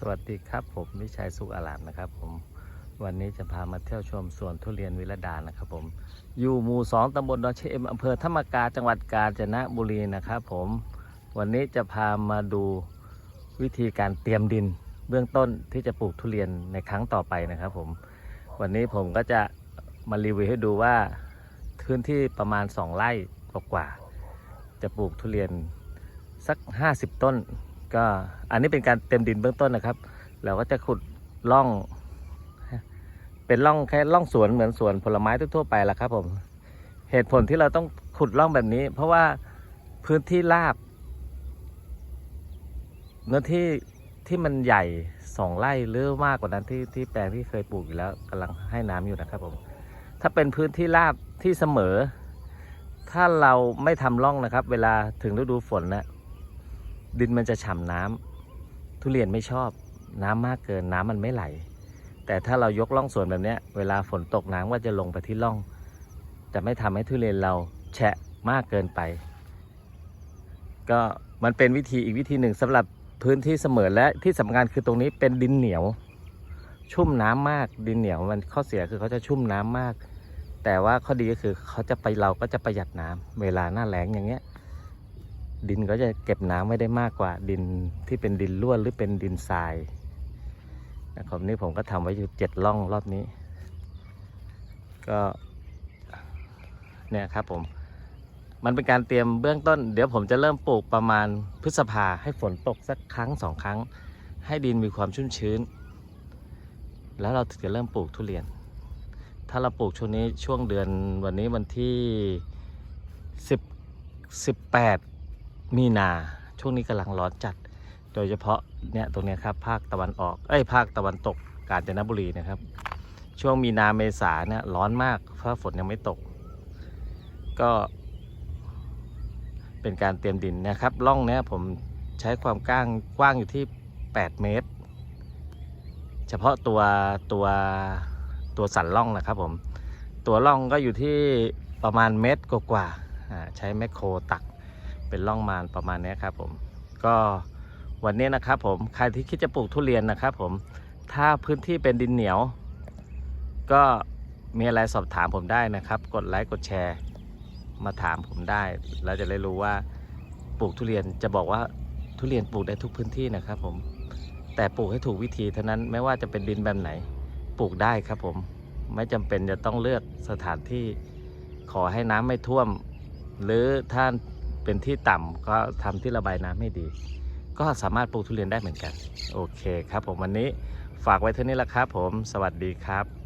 สวัสดีครับผมวิชัยสุขอารามนะครับผมวันนี้จะพามาเที่ยวชมสวนทุเรียนวิรดานะครับผมอยู่หมู่สองตำบลดอนเชเอมอำเภอธรรมกาจังหวัดกาญจนบุรีนะครับผมวันนี้จะพามาดูวิธีการเตรียมดินเบื้องต้นที่จะปลูกทุเรียนในครั้งต่อไปนะครับผมวันนี้ผมก็จะมารีวิวให้ดูว่าพื้นที่ประมาณ 2 ไร่กว่าจะปลูกทุเรียนสัก 50 ต้น ก็อันนี้เป็นการเต็มดินเบื้องต้นนะครับ เราก็จะขุดร่อง เป็นร่องแค่ร่องสวนเหมือนสวนผลไม้ทั่วไปละครับ ผม เหตุผลที่เราต้องขุดร่องแบบนี้ เพราะว่าพื้นที่ราบเนื้อที่ที่มันใหญ่สองไร่หรือมากกว่านั้นที่ที่แปลงที่เคยปลูกอยู่แล้วกำลังให้น้ำอยู่นะครับผม ถ้าเป็นพื้นที่ราบที่เสมอ ถ้าเราไม่ทำร่องนะครับ เวลาถึงฤดูฝนนะ ดินมันจะฉ่ำน้ำทุเรียนไม่ชอบน้ำมากเกินน้ำมันไม่ไหล แต่ถ้าเรายกร่องสวนแบบนี้เวลาฝนตกน้ำก็จะลงไปที่ร่อง จะไม่ทำให้ทุเรียนเราแฉะมากเกินไป ก็มันเป็นวิธีอีกวิธีหนึ่งสำหรับพื้นที่เสมอและที่สำคัญคือตรงนี้เป็นดินเหนียว ชุ่มน้ำมากดินเหนียวมันข้อเสียคือเขาจะชุ่มน้ำมาก แต่ว่าข้อดีก็คือเขาจะไปเราก็จะประหยัดน้ำเวลาหน้าแล้งอย่างเงี้ย ดินก็จะเก็บน้ำไม่ได้มากกว่าดินที่เป็นดินร่วนหรือเป็นดินทรายนะครับนี่ผมก็ทำไว้อยู่เจ็ดล่องรอบนี้ ก็เนี่ยครับผม มันเป็นการเตรียมเบื้องต้น เดี๋ยวผมจะเริ่มปลูกประมาณพฤษภาให้ฝนตกสักครั้งสองครั้ง ให้ดินมีความชุ่มชื้น แล้วเราถึงจะเริ่มปลูกทุเรียน ถ้าเราปลูกช่วงนี้ช่วงเดือนวันนี้วันที่สิบสิบแปด มีนาช่วงนี้กำลังร้อนจัด โดยเฉพาะเนี่ยตรงนี้ครับภาคตะวันออกเอ้ยภาคตะวันตกกาญจนบุรีนะครับ ช่วงมีนาเมษาเนี่ยร้อนมากเพราะฝนยังไม่ตก ก็ เป็นการเตรียมดินนะครับร่องเนี้ยผมใช้ความกว้างกว้างอยู่ที่ 8 เมตร เฉพาะตัวตัวตัวสันร่องนะครับผมตัวร่องก็อยู่ที่ประมาณเมตรกว่าๆอ่าใช้แมคโครตัก เป็นร่องมานประมาณนี้ครับผมก็วันนี้นะครับผมใครที่คิดจะปลูกทุเรียนนะครับผมถ้าพื้นที่เป็นดินเหนียว ก็มีอะไรสอบถามผมได้นะครับ กดไลค์กดแชร์ มาถามผมได้แล้วจะได้รู้ว่าปลูกทุเรียนจะบอกว่าทุเรียนปลูกได้ทุกพื้นที่นะครับผมแต่ปลูกให้ถูกวิธีเท่านั้นไม่ว่าจะเป็นดินแบบไหนปลูกได้ครับผมไม่จำเป็นจะต้องเลือกสถานที่ขอให้น้ำไม่ท่วม หรือถ้าน เป็นที่ต่ำก็ทำที่ระบายน้ำไม่ดี ก็สามารถปลูกทุเรียนได้เหมือนกัน โอเคครับผมวันนี้ฝากไว้เท่านี้ละครับผม สวัสดีครับ